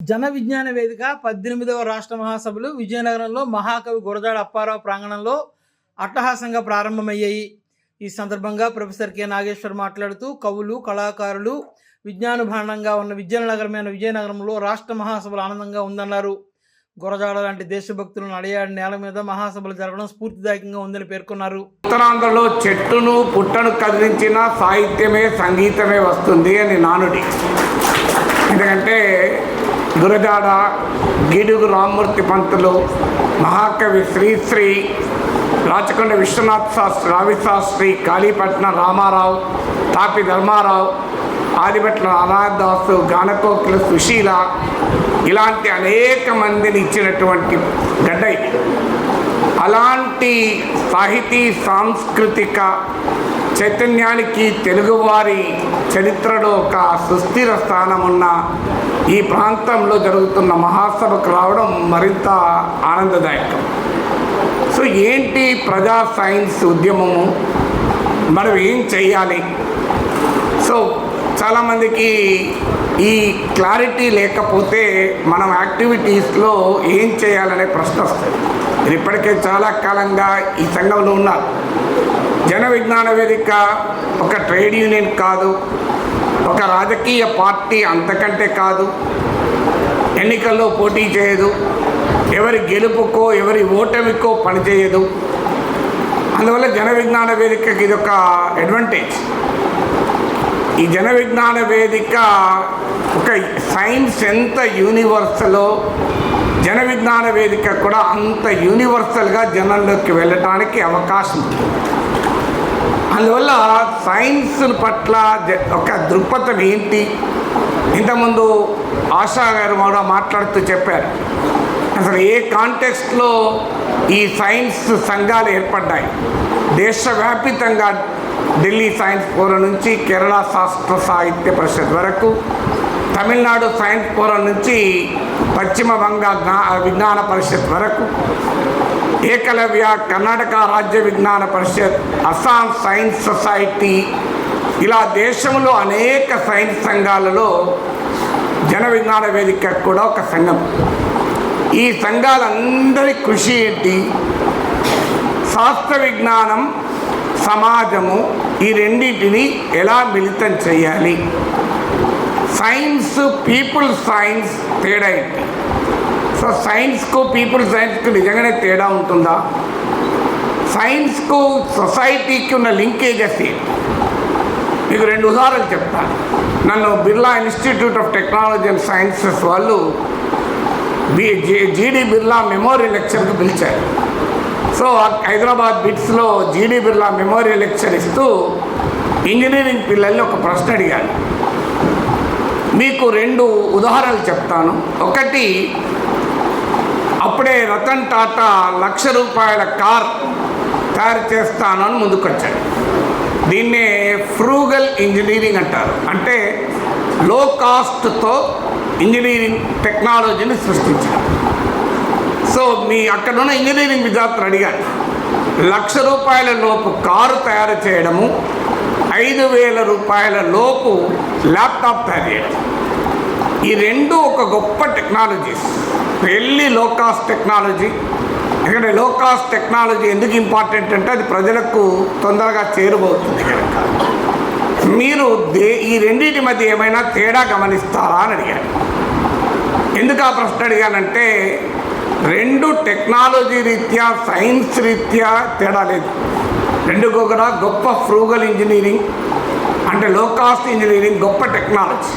జన విజ్ఞాన వేదిక పద్దెనిమిదవ రాష్ట్ర మహాసభలు విజయనగరంలో మహాకవి గురజాడ అప్పారావు ప్రాంగణంలో అట్టహాసంగా ప్రారంభమయ్యాయి. ఈ సందర్భంగా ప్రొఫెసర్ కె నాగేశ్వర్ మాట్లాడుతూ కవులు కళాకారులు విజ్ఞానుభాండంగా ఉన్న విజయనగరమైన విజయనగరంలో రాష్ట్ర మహాసభలు ఆనందంగా ఉందన్నారు. గురజాడ లాంటి దేశభక్తులను అడియాడి నేల మీద మహాసభలు జరగడం స్ఫూర్తిదాయకంగా ఉందని పేర్కొన్నారు. ఉత్తరాంధ్రలో చెట్టును పుట్టను కదిలించిన సాహిత్యమే సంగీతమే వస్తుంది అని నానుడి. ఎందుకంటే గురజాడ గిడుగు రామ్మూర్తి పంతులు మహాకవి శ్రీశ్రీ రాచకొండ విశ్వనాథ్ శాస్త్రి రవిశాస్త్రి కాళీపట్నం రామారావు తాపి ధర్మారావు ఆదిపట్ల అనాథదాసు గానకోకిల సుశీల ఇలాంటి అనేక మందిని ఇచ్చినటువంటి గడ్డ. అలాంటి సాహితీ సాంస్కృతిక చైతన్యానికి తెలుగువారి చరిత్రలో ఒక సుస్థిర స్థానం ఉన్న ఈ ప్రాంతంలో జరుగుతున్న మహాసభకు రావడం మరింత ఆనందదాయకం. సో ఏంటి ప్రజా సైన్స్ ఉద్యమము? మనం ఏం చేయాలి సో చాలామందికి ఈ క్లారిటీ లేకపోతే మనం యాక్టివిటీస్లో ఏం చేయాలనే ప్రశ్న వస్తుంది. ఇప్పటికే చాలా కాలంగా ఈ సంఘంలో ఉన్నారు జన విజ్ఞాన వేదిక ఒక ట్రేడ్ యూనియన్ కాదు ఒక రాజకీయ పార్టీ అంతకంటే కాదు. ఎన్నికల్లో పోటీ చేయదు ఎవరి గెలుపుకో ఎవరి ఓటమికో పనిచేయదు అందువల్ల జన విజ్ఞాన వేదికకి ఇది ఒక అడ్వాంటేజ్ ఈ జన విజ్ఞాన వేదిక ఒక సైన్స్ ఎంత యూనివర్సలో జన విజ్ఞాన వేదిక కూడా అంత యూనివర్సల్గా జనంలోకి వెళ్ళటానికి అవకాశం ఉంది. అందువల్ల సైన్స్ పట్ల ఒక దృక్పథం ఏంటి? ఇంతకుముందు ఆశా గారు కూడా మాట్లాడుతూ చెప్పారు. అసలు ఏ కాంటెక్స్ట్లో ఈ సైన్స్ సంఘాలు ఏర్పడ్డాయి? దేశవ్యాపితంగా ఢిల్లీ సైన్స్ ఫోరం నుంచి కేరళ శాస్త్ర సాహిత్య పరిషత్ వరకు తమిళనాడు సైన్స్ ఫోరం నుంచి పశ్చిమ బంగ జ్ఞా- విజ్ఞాన పరిషత్ వరకు ఏకలవ్య కర్ణాటక రాజ్య విజ్ఞాన పరిషత్ అస్సాం సైన్స్ సొసైటీ. ఇలా దేశంలో అనేక సైన్స్ సంఘాలలో జన విజ్ఞాన వేదిక కూడా ఒక సంఘం. ఈ సంఘాలందరి కృషి ఏంటి? శాస్త్ర విజ్ఞానం సమాజము ఈ రెండింటిని ఎలా మిళితం చేయాలి? సైన్స్ పీపుల్ సైన్స్ తేడా ఏంటి? సో సైన్స్కు పీపుల్ సైన్స్కు నిజంగానే తేడా ఉంటుందా? సైన్స్కు సొసైటీకి ఉన్న లింకేజెస్ ఏంటి? మీకు రెండు ఉదాహరణలు చెప్తాను నన్ను Birla Institute of Technology and Sciences వాళ్ళు బి జీడి బిర్లా మెమోరియల్ లెక్చర్కి పిలిచారు. సో హైదరాబాద్ బిట్స్లో జీడి బిర్లా మెమోరియల్ లెక్చర్ ఇస్తూ ఇంజనీరింగ్ పిల్లల్ని ఒక ప్రశ్న అడిగాను. మీకు రెండు ఉదాహరణలు చెప్తాను. ఒకటి అప్పుడే రతన్ టాటా లక్ష రూపాయల కార్ తయారు చేస్తానని ముందుకొచ్చాడు. దీన్నే ఫ్రూగల్ ఇంజనీరింగ్ అంటారు. అంటే లో కాస్ట్తో ఇంజనీరింగ్ టెక్నాలజీని సృష్టించారు. సో మీ అక్కడున్న ఇంజనీరింగ్ విద్యార్థులు అడిగారు లక్ష రూపాయల లోపు కారు తయారు చేయడము ఐదు వేల రూపాయల లోపు ల్యాప్టాప్ తయారు చేయడం. ఈ రెండు ఒక గొప్ప టెక్నాలజీస్. పెళ్ళి లో కాస్ట్ టెక్నాలజీ. ఎందుకంటే లో కాస్ట్ టెక్నాలజీ ఎందుకు ఇంపార్టెంట్ అంటే అది ప్రజలకు తొందరగా చేరుబోతుంది కనుక. మీరు దే ఈ రెండింటి మధ్య ఏమైనా తేడా గమనిస్తారా అని అడిగాను ఎందుకు ఆ ప్రశ్న అడిగానంటే రెండు టెక్నాలజీ రీత్యా సైన్స్ రీత్యా తేడా లేదు. రెండు కూడా గొప్ప ఫ్రూగల్ ఇంజనీరింగ్ అంటే లో కాస్ట్ ఇంజనీరింగ్ గొప్ప టెక్నాలజీ.